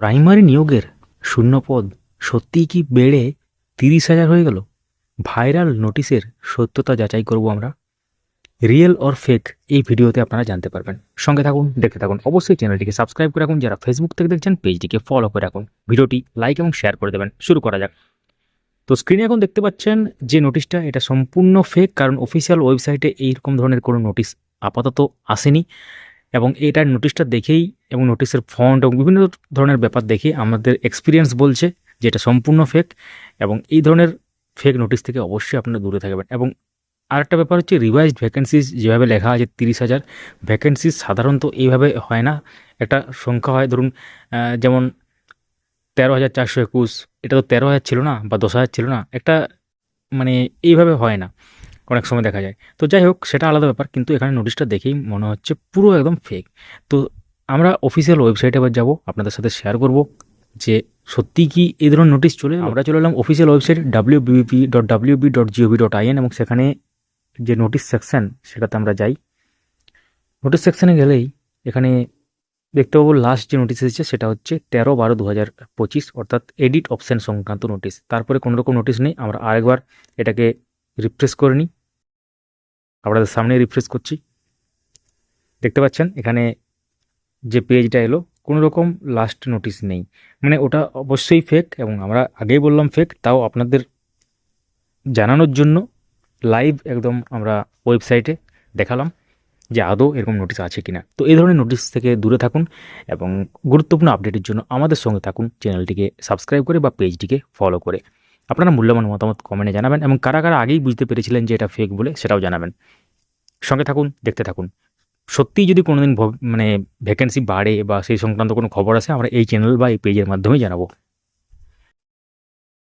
Primary নিয়োগের শূন্যপদ সত্যিই কি বেড়ে তিরিশ হাজার হয়ে গেল? ভাইরাল নোটিশের সত্যতা যাচাই করব আমরা। রিয়েল অর ফেক এই ভিডিওতে আপনারা জানতে পারবেন। সঙ্গে থাকুন, দেখতে থাকুন। অবশ্যই চ্যানেলটিকে সাবস্ক্রাইব করে রাখুন। যারা ফেসবুক থেকে দেখছেন, পেজটিকে ফলো করে রাখুন। ভিডিওটি লাইক এবং শেয়ার করে দেবেন। শুরু করা যাক। তো স্ক্রিনে এখন দেখতে পাচ্ছেন যে নোটিশটা, এটা সম্পূর্ণ ফেক কারণ অফিসিয়াল ওয়েবসাইটে এইরকম ধরনের কোনো নোটিশ আপাতত আসেনি। এবং এটার নোটিশটা দেখেই এবং নোটিশের ফন্ট এবং বিভিন্ন ধরনের ব্যাপার দেখে আমাদের এক্সপিরিয়েন্স বলছে যে এটা সম্পূর্ণ ফেক এবং এই ধরনের ফেক নোটিশ থেকে অবশ্যই আপনারা দূরে থাকবেন এবং আরেকটা ব্যাপার হচ্ছে রিভাইজড ভ্যাকেন্সিজ যেভাবে লেখা আছে তিরিশ হাজার ভ্যাকেন্সিজ সাধারণত এইভাবে হয় না। একটা সংখ্যা হয় ধরুন যেমন তেরো হাজার চারশো একুশ, এটা তো তেরো হাজার ছিল না বা দশ হাজার ছিল না। একটা মানে এইভাবে হয় না। অনেক সময় দেখা যায়। তো যাই হোক, সেটা আলাদা ব্যাপার, কিন্তু এখানে নোটিশটা দেখেই মনে হচ্ছে পুরো একদম ফেক তো আমরা অফিসিয়াল ওয়েবসাইটে এবার যাব, আপনাদের সাথে শেয়ার করব যে সত্যি কি এই ধরনের নোটিশ চলে আমরা চলে এলাম official website W BBP dot W B dot GOV dot IN এবং সেখানে যে নোটিশ সেকশান সেটাতে আমরা যাই। নোটিশ সেকশানে গেলেই এখানে দেখতে পাবো লাস্ট যে নোটিশ এসেছে, সেটা হচ্ছে তেরো বারো দু হাজার পঁচিশ, অর্থাৎ এডিট অপশান সংক্রান্ত নোটিশ তারপরে কোনো রকম নোটিশ নেই, আমরা আরেকবার এটাকে রিফ্রেশ করে নিই। আপনাদের সামনে রিফ্রেশ করছি। দেখতে পাচ্ছেন, এখানে যে পেজটা এলো কোনো রকম লাস্ট নোটিশ নেই। মানে ওটা অবশ্যই ফেক এবং আমরা আগেই বললাম ফেক তাও আপনাদের জানানোর জন্য লাইভ একদম আমরা ওয়েবসাইটে দেখালাম যে আদৌ এরকম নোটিশ আছে কিনা। তো এই ধরনের নোটিশ থেকে দূরে থাকুন এবং গুরুত্বপূর্ণ আপডেটের জন্য আমাদের সঙ্গে থাকুন চ্যানেলটিকে সাবস্ক্রাইব করে বা পেজটিকে ফলো করে। আপনারা মূল্যবান মতামত কমেন্টে জানাবেন এবং কারা কারা আগেই বুঝতে পেরেছিলেন যে এটা ফেক বলে সেটাও জানাবেন। সঙ্গে থাকুন, দেখতে থাকুন। সত্যিই যদি কোনোদিন মানে ভ্যাকেন্সি বাড়ে বা সেই সংক্রান্ত কোনো খবর আসে, আমরা এই চ্যানেল বা এই পেজের মাধ্যমেই জানাব।